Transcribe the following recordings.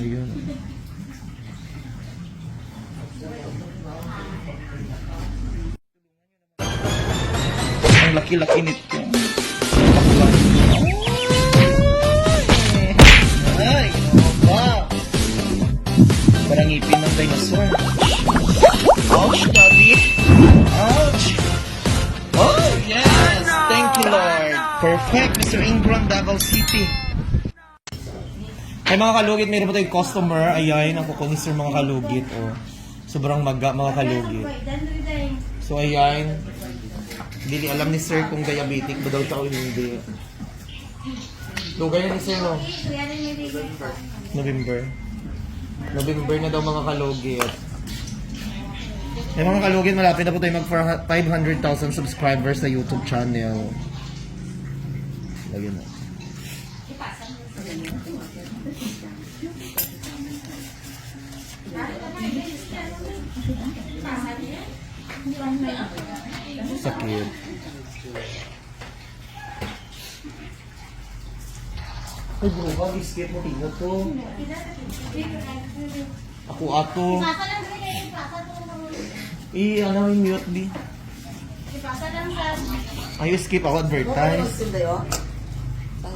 Ayun. Ang laki-laki nito. Ay, wow. Parang ngipin ng dinosaur. Ouch, daddy. Ouch. Oh, yes. Thank you, Lord. Perfect, Mr. Ingram, Davao City. Ay mga kalugit, mayroon pa tayong customer. Ayan, ang kukunin sir mga kalugit. Oh. Sobrang maga mga kalugit. So ayan, hindi alam ni sir kung diabetic ba daw siya o hindi. Ganyan ni sir no? November. November na daw mga kalugit. Eh mga kalugit, malapit na po tayo mag 500,000 subscribers sa YouTube channel. Lagyan na. Sakit. Ay, bro? Biscuit mo tino to. Ako ato. I, ano yung mute di? Ay, skip ako advertise.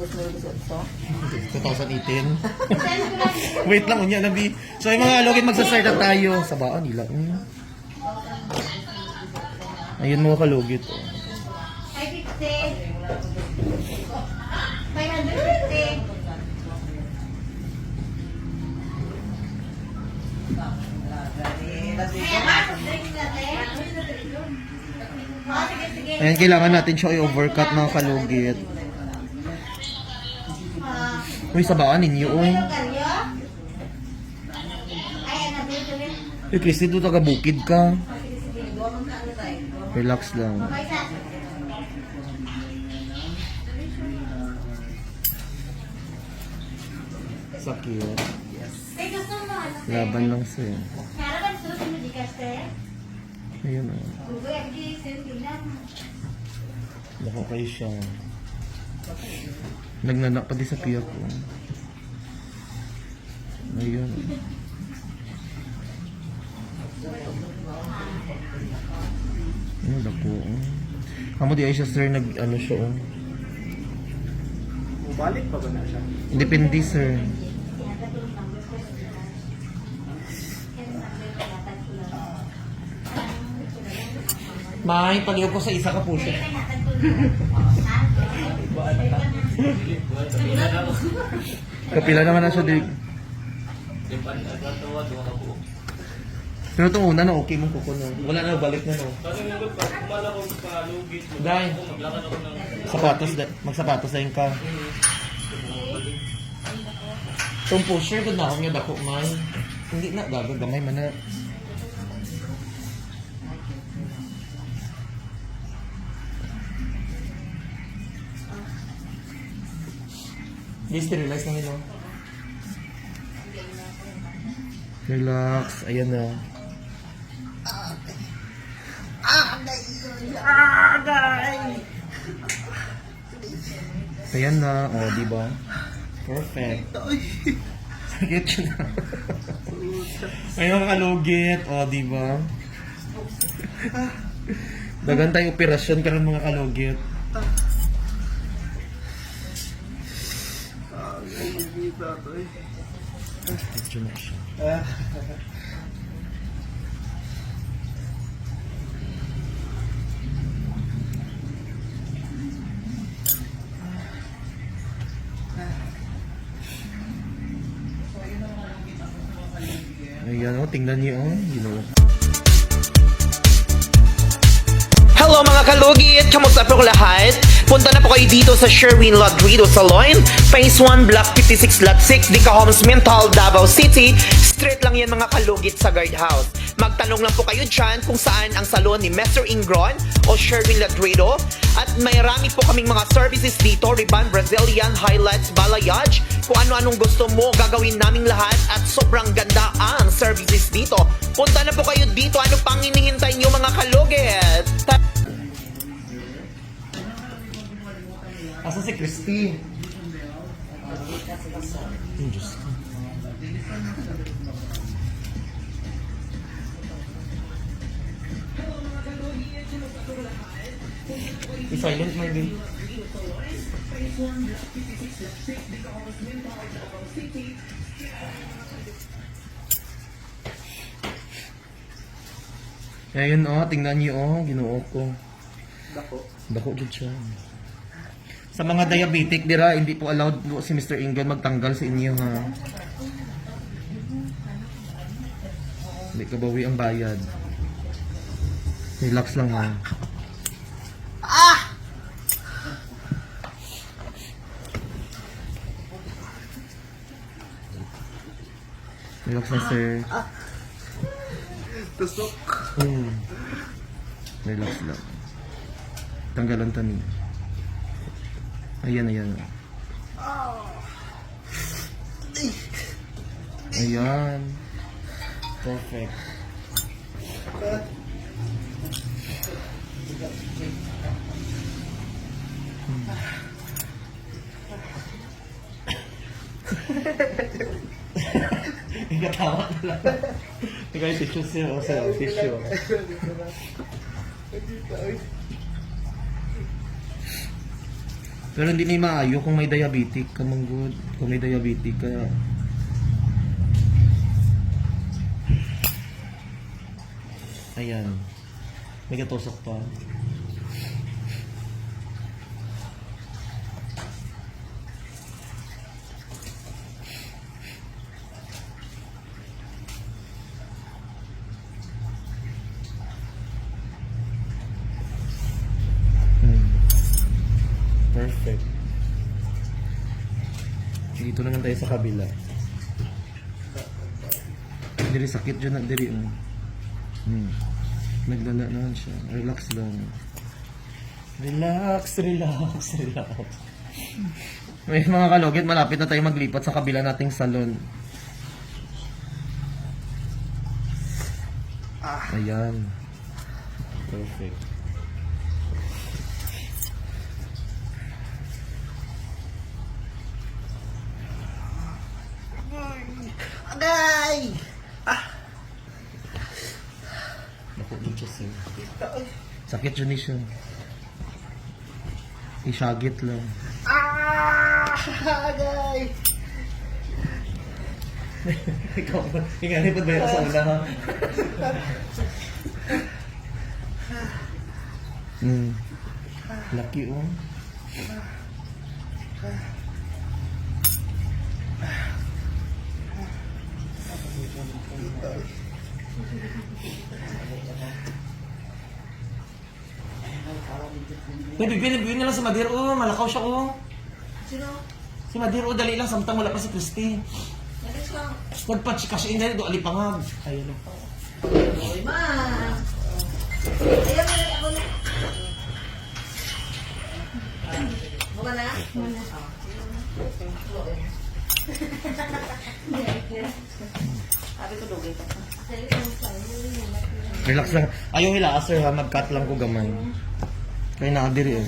Ito? 2018. Wait lang, unya nabi. So, yung mga login magsasart na tayo. Sa baan nila. Mm. Ayun mga kalugit. Oh. 550. Drinks natin. Oh, sige, sige. Ayan, kailangan natin siya i-overcut mga kalugit. Uy, sa baan ninyo, uy. Uy, Christy, doon taga bukid ka. Relax lang. Sakit. Ano? Laban lang sa'yo. Ayun oh. Sir, tingnan. Nako kayo siya. Nagnanak pa di sa piyak ko. Ayun. Ano dako? oh. Kamu di ay siya sir nag ano siya oh. Balik pa ba na siya? Depende sir. May, pag ko sa isa ka po siya. Kapila naman na siya di. Pero itong una na okay mong kuko. Wala na balik na no. Dahil. Sapatos da. Magsapatos na ka. Itong pusher ko na ako nga dako man. Hindi na gago gamay man na. Di-sterilize na nila. Relax. Ayan na. Ayan na. O, oh, di ba? Perfect. Sakit yun na. Ay, mga kalugit. O, di ba? Dagan tayo operasyon ka ng mga kalugit. Medyo na siya. Ayan o, tingnan niyo o. You know. Hello mga kalugit! Kamusta po lahat? Punta na po kayo dito sa Sherwin Ladrido Salon, Phase 1, Block 56, Lot 6, Dica Homes, Mental, Davao City. Straight lang yan mga kalugit sa guardhouse. Magtanong lang po kayo dyan kung saan ang salon ni Mr. Ingron o Sherwin Ladrido. At may rami po kaming mga services dito, Riban, Brazilian, Highlights, Balayage. Kung ano-anong gusto mo, gagawin naming lahat at sobrang ganda ang services dito. Punta na po kayo dito. Ano pang hinihintay nyo mga kalugit? Ta- Asa si Christy? Ay, Diyos ko. I-silent my baby. Ayun oh, tingnan niyo oh, ginuo ko. Dako. Dako gud siya. Sa mga diabetic dira, hindi po allowed po si Mr. Ingan magtanggal sa inyo ha. Hindi ka bawi ang bayad. Relax lang ha. Relax na sir. Tusok. Hmm. Relax lang. Tanggalan tani. Ayan, ayan. Ayan. Perfect. Ikatawa na lang. Ikaw yung tissue siya. O sir, tissue. Pero hindi ni maayo kung may diabetic ka mong good. Kung may diabetic ka. Ayan. May katusok pa. Hmm. Perfect. Dito naman tayo sa kabila. Diri sakit dyan na diri. Um. Hmm. Naglala naman siya. Relax lang. Relax, relax, relax. May mga kalugit, malapit na tayo maglipat sa kabila nating salon. Ayan. Perfect. Agay! Sir. Sakit yun siya. Isagit lang. Ah! Agay! Ikaw ba? Ikaw ba ba sa una ha? Hmm. Lucky oh. Uy, bibili, bibili na lang si Madir, oh. Malakaw siya, oh. Sino? Si Madir, oh, dali lang. Samtang wala pa si Christy. Next lang. Nagpatch kasi hindi do alipangag. Ayun. Uy, ma! Ayaw mo ako na. Buka na? Muna. Sabi ko dugay ka. Relax lang. Ayaw hila, sir ha. Mag-cut lang ko gamay. Kaya nakadiri eh.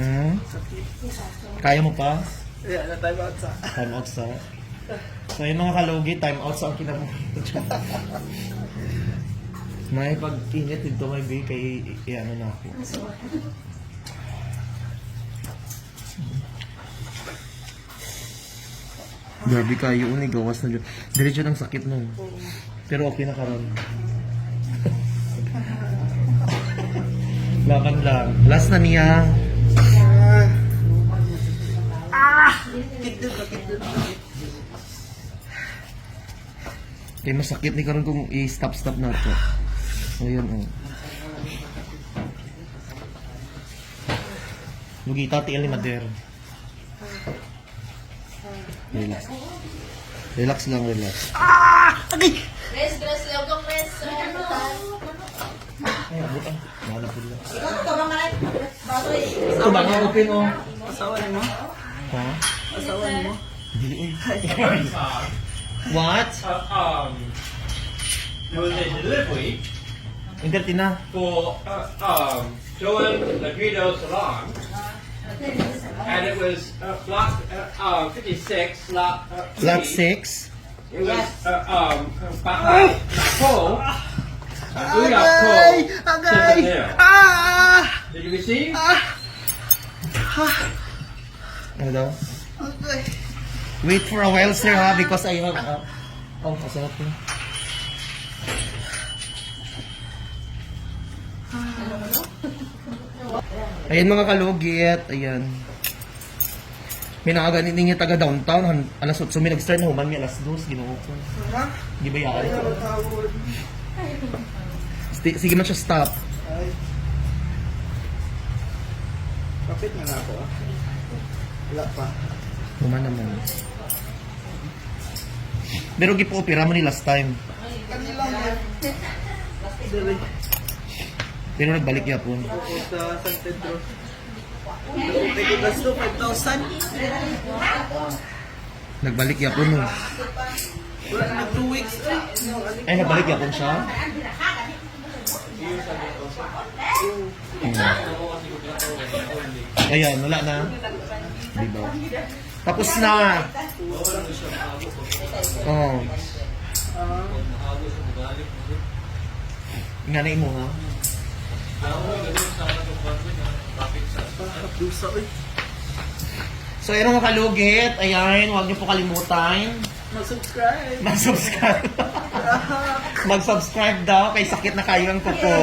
Hmm? Kaya mo pa? Yeah, na time out sa. Time out sa... So yung mga kalugi, time out sa ang kinamo. may pag-init dito may big kay i-ano na ako. Grabe kayo, uni gawas na dyan. Diretso ng sakit nun. Pero okay na karon. Laban lang. Last na niya. Kaya masakit ni karon kung i-stop-stop na to. Ayan oh. Lugita tiil ni Mader. Relax. Relax lang, relax. Res, res, lang kong res. Ay, abot ah. Mahal po? Baboy. Ito ba nga open oh? Asawa ni mo? Ha? Asawa ni mo? Uy. What? um, there was a delivery Hindi tina. for uh, um, Joan Laguido Salon And it was uh, block uh, uh, 56, lot, uh. 6. It was uh, um, Bahay Nako. Agay! Agay! Agay! Ah! Did you receive? Ano daw? Agay! Wait for a while, sir, ha? Because I have... Uh, oh, masarap yun. Ayan mga kalugit, ayan. May nakaganin ninyo taga downtown, alas 8 may nag-start na human, may alas 2, ginoo ko. Di ba yan? Tawag? Sti- Sige man siya stop. Ay. Kapit na nga ako ah. Wala pa. Human naman. Pero gipo-opera mo ni last time. Kanilang yan. Dali. Pero nagbalik yapon. Ako sa San Pedro. Ko gasto 5,000. Nagbalik yapon mo. Wala na 2 weeks. Ay, nagbalik yapon siya? Ayan, wala na. Di ba? Tapos na. Oh. Inganay mo ha? So, yun mga kalugit. Ayan, huwag niyo po kalimutan. Mag-subscribe. Mag-subscribe. Mag-subscribe daw kay sakit na kayo ang kuko.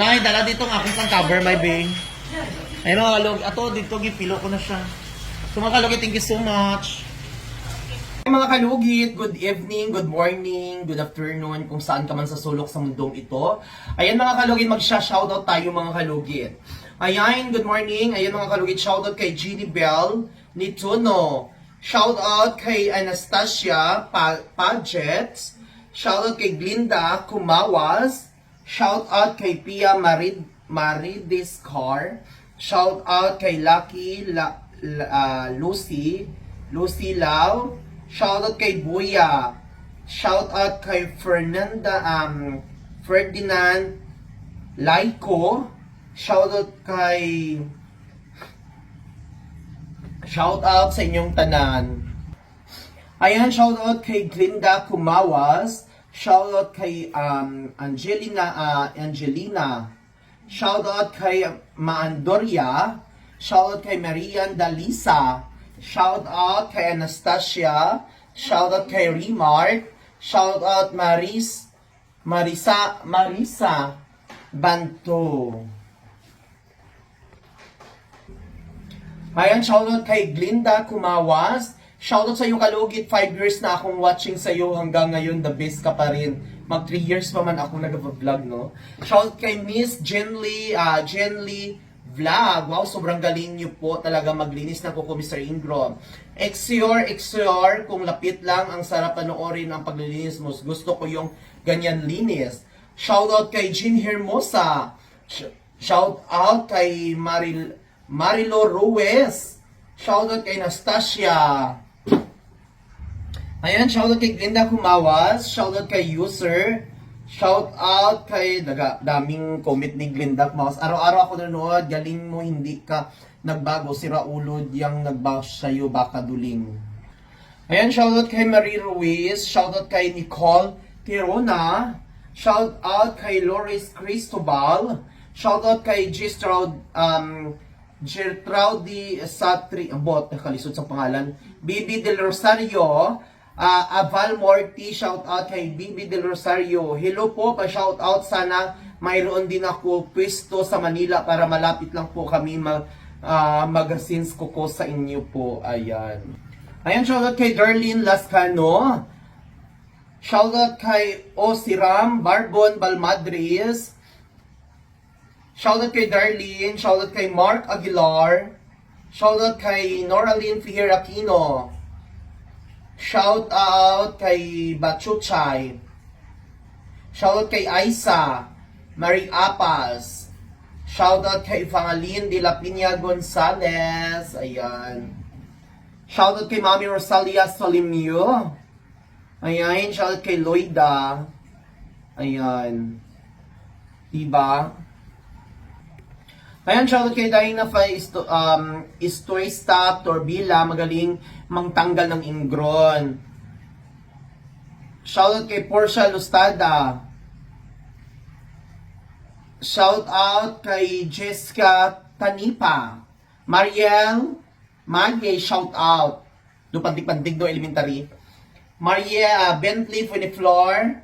Nay, dala dito ang akong cover, my babe. Ayun mga kalugit. Ato, dito, gipilo ko na siya. So mga kalugit, thank you so much. Hey, mga kalugit, good evening, good morning, good afternoon, kung saan ka man sa sulok sa mundong ito. Ayan mga kalugit, magsha-shoutout tayo mga kalugit. Ayan, good morning. Ayan mga kalugit, shoutout kay Jeannie Bell Nituno. Shoutout kay Anastasia pa- Paget. Shoutout kay Glinda Kumawas. Shoutout kay Pia Marid Maridiscar. Shoutout kay Lucky La, La- ah, Lucy. Lucy Lau. Shoutout kay Buya. Shoutout kay Fernanda um, Ferdinand Laiko. Shoutout kay Shoutout sa inyong tanan. Ayan, shoutout kay Glinda Kumawas. Shoutout kay um, Angelina ah, Angelina. Shoutout kay Maandoria. Shoutout kay Marian Dalisa. Shoutout kay Anastasia. Shoutout kay Remark. Shoutout Maris Marisa Marisa Banto. Ayan, shoutout kay Glinda Kumawas. Shoutout sa iyo kalugit, 5 years na akong watching sa iyo hanggang ngayon, the best ka pa rin. Mag 3 years pa man ako nag-vlog, no? Shoutout kay Miss Jenly, ah Jenly Vlog. Wow, sobrang galing niyo po talaga maglinis ng kuko, Mr. Ingro. Exior, Exior, kung lapit lang, ang sarap panoorin ang paglilinis mo. Gusto ko yung ganyan linis. Shoutout kay Jean Hermosa. Sh- Shoutout kay Maril Marilo Ruiz. Shoutout kay Nastasia. Ayan, shoutout kay Glinda Kumawas. Shoutout kay User. Shoutout kay daga, daming comment ni Glinda Kumawas. Araw-araw ako nanonood. Galing mo, hindi ka nagbago. Si Raulod yung nagbash sa'yo, baka duling. Ayan, shoutout kay Marie Ruiz. Shoutout kay Nicole Tirona. Shoutout kay Loris Cristobal. Shoutout kay G. Stroud, um, Gertrude Satri, bot, nakalisod sa pangalan. Bibi Del Rosario. Uh, Aval Morty, shout out kay Bibi Del Rosario. Hello po, pa-shout out sana mayroon din ako pwesto sa Manila para malapit lang po kami mag ah, magazines ko ko sa inyo po. Ayan. Ayan, shout out kay Darlene Lascano. Shout out kay Osiram Barbon Balmadres. Shout out kay Darlene. Shout out kay Mark Aguilar. Shout out kay Noraline Fihir Aquino. Shout out kay Bachuchay. Shout out kay Aisa. Marie Apas. Shout out kay Fangalin de la Piña Gonzalez. Ayan. Shout out kay Mami Rosalia Solimio. Ayan. Shout out kay Loida. Ayan. Diba? Ayan, shoutout kay Diana Fa Isto, um, Istuesta Torbila, magaling mangtanggal ng ingron. Shoutout kay Portia Lustada. Shout out kay Jessica Tanipa. Mariel Magye, shout out. Do pandig-pandig do elementary. Maria Bentley Funiflor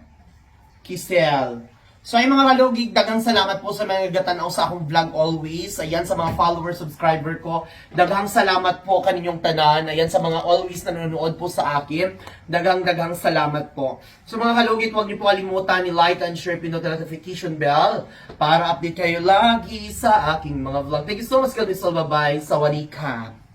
Kisel. So ay mga kalugig, dagang salamat po sa mga gatanaw sa akong vlog always. Ayan sa mga follower, subscriber ko. Daghang salamat po kaninyong tanan. Ayan sa mga always na nanonood po sa akin. Dagang dagang salamat po. So mga kalugit, huwag niyo po kalimutan ni like and share pindot ang notification bell para update kayo lagi sa aking mga vlog. Thank you so much, God bless. Bye-bye. Sawadee ka.